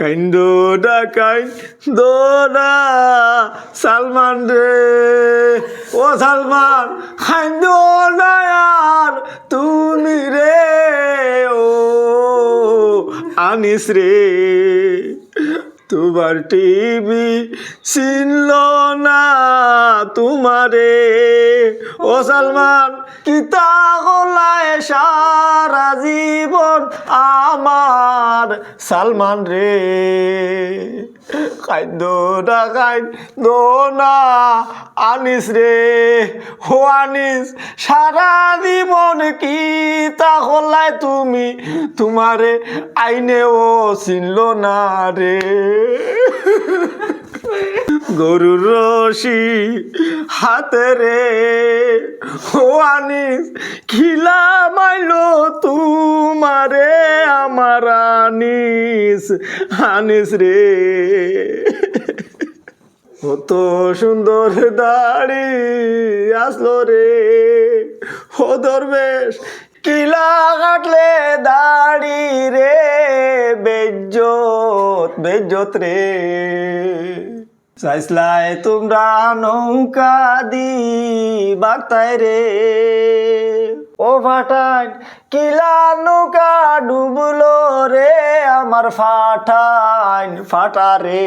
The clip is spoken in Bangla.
কাইন্দো না কাইন্দো না সালমান রে। ও সালমান, কাইন্দো না আর তুমি রে, ও আনিস রে। তোমার টিভি চিনল না তোমারে। ও সালমান, কিতা গলায় সারা জীবন আমার। সালমান রে খাদ্য না না, আনিস রে। ও আনিস সারা জীবন কি তা হলায় তুমি? তোমারে আইনেও চিনল না রে। গরুর রশি হাতে রে। ও আনিস, খিলা মাইলো তুমারে আমার আনিস আনিস রে। কত সুন্দর দাড়ি আসলো রে। ও দরবেশ কিলা কাটলে দাড়ি রে। বেজ্জত বেজ্জত রে। চাইসলাই তোমরা নৌকা দি বাগতাই রে। ও ফাটান, কিলা নৌকা ডুবলো রে আমার ফাটান, ফাটা রে।